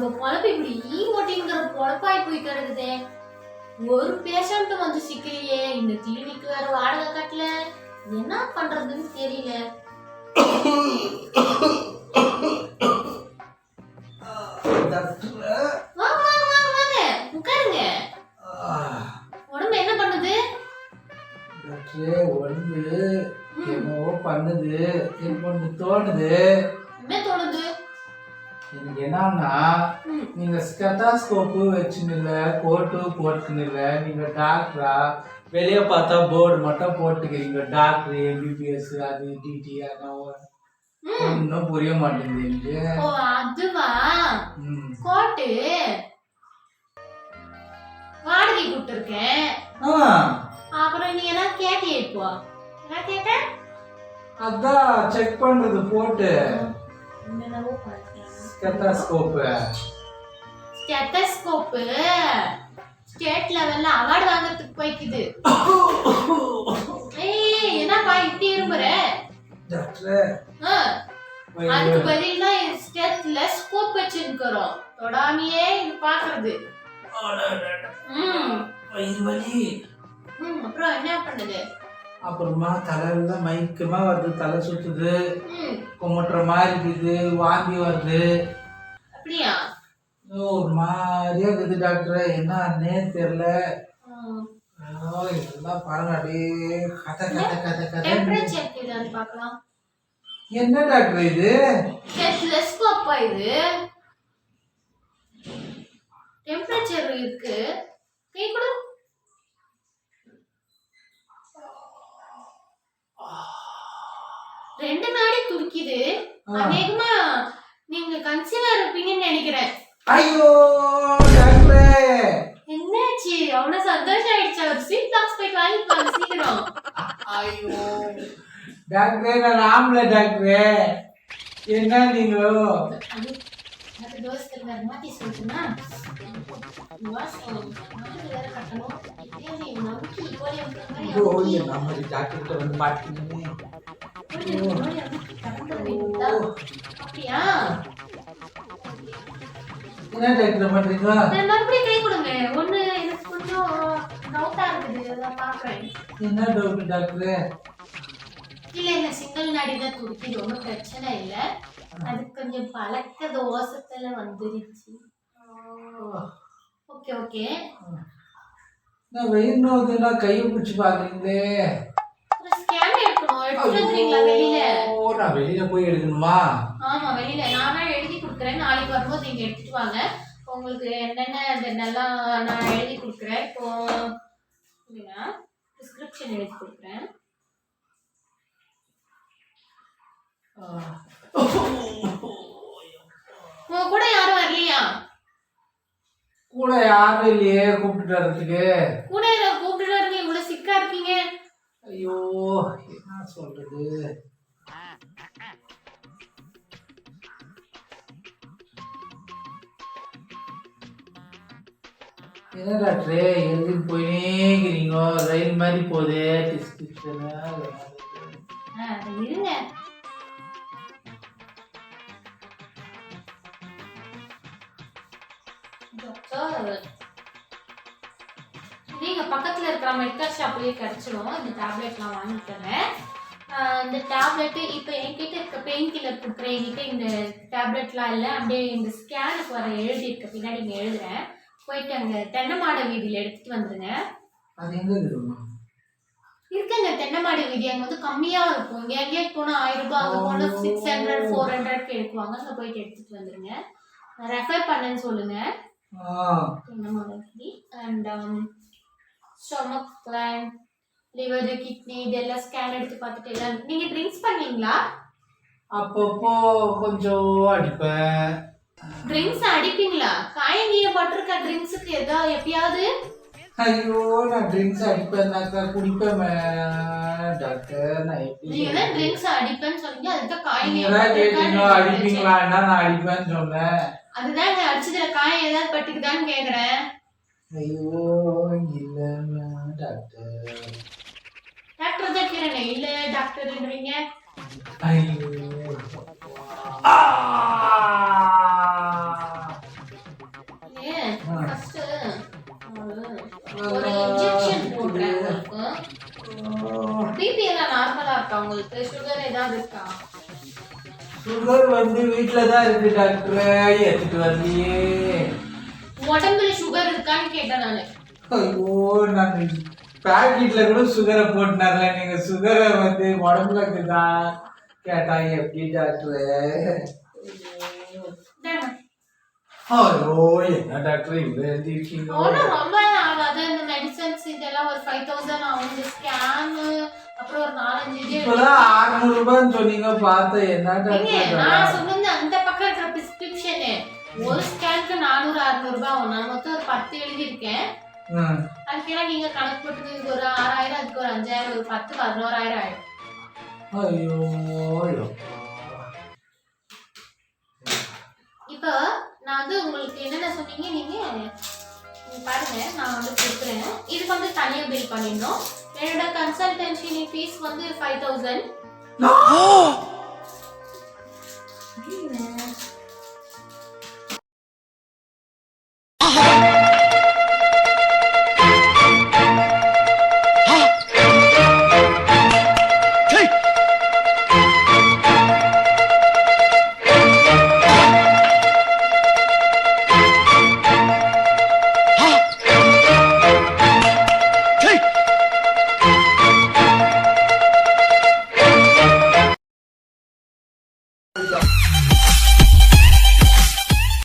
நம்ம பொழப்பு இப்படி ஈ ஓட்டிங்கிற பொழப்பாய் போய் கிடக்குதே ஒரு பேஷண்ட் வந்து சிக்கலையே இந்த கிளினிக் வேற வாடகை கட்டல. என்ன பண்றதுன்னு தெரியல. டாக்டர் வாங்க வாங்க வாங்க வாங்க. உட்காருங்க. உடம்பு என்ன பண்ணுது? டாக்டர் உடம்பு என்னவோ பண்ணுது. எனக்கு ஒன்று தோணுது. எனக்கு என்னன்னா. நீங்க ஸ்கெட்டாஸ்கோப்பு வச்சுன்னு இல்ல கோட்டு போட்டுன்னு இல்ல நீங்க டாக்டரா வெளியே பார்த்தா போர்டு மட்டும் போட்டுக்கிறீங்க. டாக்டர் எம்பிபிஎஸ் அது டிடி ம். ஒன்றும் புரிய மாட்டேங்குது அதுவா. கோட்டு வாடகை கொடுத்துருக்கேன். ஆ. அப்புறம் நீ என்ன கேட்டியே இப்போ? என்ன கேட்ட? அதான் செக் பண்றது போட்டு. என்னென்னவோ பண்றேன். ஸ்கெட்டாஸ்கோப்பு ஸ்டெத்தஸ்கோப்பு ஸ்டேட் லெவல்ல அவார்டு வாங்குறதுக்கு போய்க்குது. ஏய் என்னப்பா இப்படி இருமுற டாக்டர் அதுக்கு பதிலா ஸ்டெத்ல ஸ்கோப் வச்சிருக்கிறோம். தொடாமையே இது பாக்குறது. ம். வயிறு வலி. ம் அப்புறம் என்ன பண்ணுது? அப்புறமா தலையெல்லாம் மயக்கமா வருது தலை ம். குமட்டுற மாதிரி இருக்குது வாந்தி வருது. அப்படியா? ஒரு மாதிரியா இருக்குது டாக்டர் என்னன்னே தெரியல. இதெல்லாம் பாருங்க அப்படியே கதை கதை கதை கதை. என்ன டாக்டர் இது? இது. டெம்பரேச்சர் இருக்கு. கை கொடு ரெண்டு நாடி துடிக்குது. அநேகமா நீங்க கன்சீவா இருப்பீங்கன்னு நினைக்கிறேன். ஐயோ டாக்டர் என்னாச்சு? அவ்வளவு சந்தோஷம் ஆயிடுச்சு. ஒரு ஸ்வீட் பாக்ஸ் போயிட்டு வாங்கிப்பாங்க சீக்கிரம். ஐயோ. டாக்டர் நான் ஆம்பளை டாக்டர். என்ன நீங்க தோசை மாத்தி மாதிரி டாக்டர்கிட்ட வந்து மாட்டீங்க அப்படியா என்ன டாக்டர் பண்றீங்க நான் மறுபடியும் கை கொடுங்க. ஒண்ணு எனக்கு கொஞ்சம் டவுட்டா இருக்குது. அதான் பாக்குறேன் என்ன டவுட் டாக்டர்? இல்ல இல்ல சிங்கிள் நாடி தான் துடிக்குது ஒன்றும் பிரச்சனை இல்ல. அது கொஞ்சம் பழக்க தோசத்துல வந்துருச்சு. Okay okay. நான் வெயில் நோக்குன்னா கையை பிடிச்சி பாக்குறீங்களே ஒரு ஸ்கேன் எடுக்கணும். எடுத்துட்டு வந்துறீங்களா வெளியில ஐயோ, நான் வெளியில போய் எடுக்கணுமா? ஆமா வெளியில. நானா எழுதி கொடுக்குறேன். நாளைக்கு வரும்போது நீங்க எடுத்துட்டு வாங்க. உங்களுக்கு என்னென்ன இதெல்லாம் நான் எழுதி கொடுக்குறேன். இப்போ பிரிஸ்கிரிப்ஷன் எழுதி கொடுக்குறேன். உங்க கூட யாரும் வரலையா? கூட யாரும் இல்லையே கூப்பிட்டு வர்றதுக்கு. கூட கூப்பிட்டு வரீங்க இவ்வளவு சிக்கா இருக்கீங்க. ஐயோ சொல்றது? என்ன டாக்டர் எழுதிட்டு போயினேங்கிறீங்க ரயில் மாதிரி போகுது டிஸ்கிரிப்ஷனு ஆ, இருங்க. டாக்டர் நீங்க பக்கத்துல இருக்கிற மெடிக்கல் ஷாப்லயே கிடைச்சிடும் இந்த டேப்லெட்லாம் வாங்கி இந்த டேப்லெட் இப்போ என்கிட்ட இருக்க பெயின் கில்லர் கொடுக்குறேன் என்கிட்ட இந்த டேப்லெட்லாம் இல்லை. அப்படியே இந்த ஸ்கேனுக்கு வர எழுதி இருக்க பின்னாடி இங்கே எழுதுறேன். போயிட்டு அங்கே தென்னை மாட வீதியில் எடுத்துட்டு வந்துருங்க. அது எங்க இருக்குங்க தென்னை மாடி வீதி. அங்கே வந்து கம்மியாக இருக்கும். இங்கே எங்கேயே போனால் ஆயிரம் ரூபாய் அங்கே போனால் சிக்ஸ் ஹண்ட்ரட் ஃபோர் ஹண்ட்ரட்க்கு எடுக்குவாங்க. அங்கே போயிட்டு எடுத்துட்டு வந்துருங்க. ரெஃபர் பண்ணேன்னு சொல்லுங்க. ஆ. தென்னை மாட வீதி and stomach gland liver kidney இதெல்லாம் ஸ்கேன் எடுத்து பார்த்துட்டு எல்லாம் நீங்கள் ட்ரிங்க்ஸ் பண்ணீங்களா அப்பப்போ கொஞ்சம் அடிப்பேன். ட்ரிங்க்ஸ் அடிப்பீங்களா? காயங்கிய பட்டிருக்க ட்ரிங்க்ஸுக்கு ஏதோ எப்பயாவது? ஐயோ நான் ட்ரிங்க்ஸ் அடிப்பேன்னாக்கா குடிப்பேன் டாக்டர் நான் நீங்க தான் ட்ரிங்க்ஸ் அடிப்பேன்னு சொன்னீங்க அதுதான் காயங்கிய நீங்க பட்டிருக்கான்னு அடிப்பீங்களான்னா நான் அடிப்பேன்னு சொன்னேன். அதுதாங்க அடிச்சதுல காயம் ஏதாவது பட்டுக்குதான்னு கேக்குறேன். ஐயோ டாக்டர் டாக்டர் தானே இல்ல உங்களுக்கு பிபி எல்லாம் நார்மலா சுகர் வந்து வீட்ல தான் இருக்கு டாக்டர். எடுத்துட்டு வரலையே உடம்புல சுகர் இருக்கான்னு கேட்டேன் நான். ஐயோ நான் பாக்கெட்ல கூட சுகரை போட்டுனார்ல. நீங்க சுகரை வந்து உடம்புல இருக்குதா கேட்டா எப்படி டாக்டர். ஐயோ என்ன டாக்டர் இவ்வளவு எழுதிருக்கீங்க ஒண்ணும் ரொம்ப ஆகாது. இந்த மெடிசன்ஸ் இதெல்லாம் ஒரு ஃபைவ் தௌசண்ட் ஆகும். இந்த ஸ்கேனு அப்புறம் ஒரு நாலஞ்சு இது இப்பதான் அறுநூறு ரூபான்னு சொன்னீங்க. பார்த்தேன். என்ன டாக்டர் நான் சொன்னது அந்த பக்கம் இருக்கிற பிரிஸ்கிரிப்ஷனு ஒரு ஸ்கேனுக்கு நானூறு அறுநூறு ரூபாய் ஆகும். நான் மொத்தம் ஒரு பத்து எழுதியிருக்கேன். அதுக்கெல்லாம் நீங்க கணக்கு போட்டுக்கு இதுக்கு ஒரு ஆறாயிரம் அதுக்கு ஒரு அஞ்சாயிரம் ஒரு பத்து பதினோராயிரம் ஆயிடும். ஐயோ. இப்போ நான் வந்து உங்களுக்கு என்னென்ன சொன்னீங்க நீங்க நீங்க பாருங்க நான் வந்து கொடுக்குறேன். இதுக்கு வந்து தனியாக பில் பண்ணிடணும். என்னோட கன்சல்டன்சி ஃபீஸ் வந்து ஃபைவ் தௌசண்ட்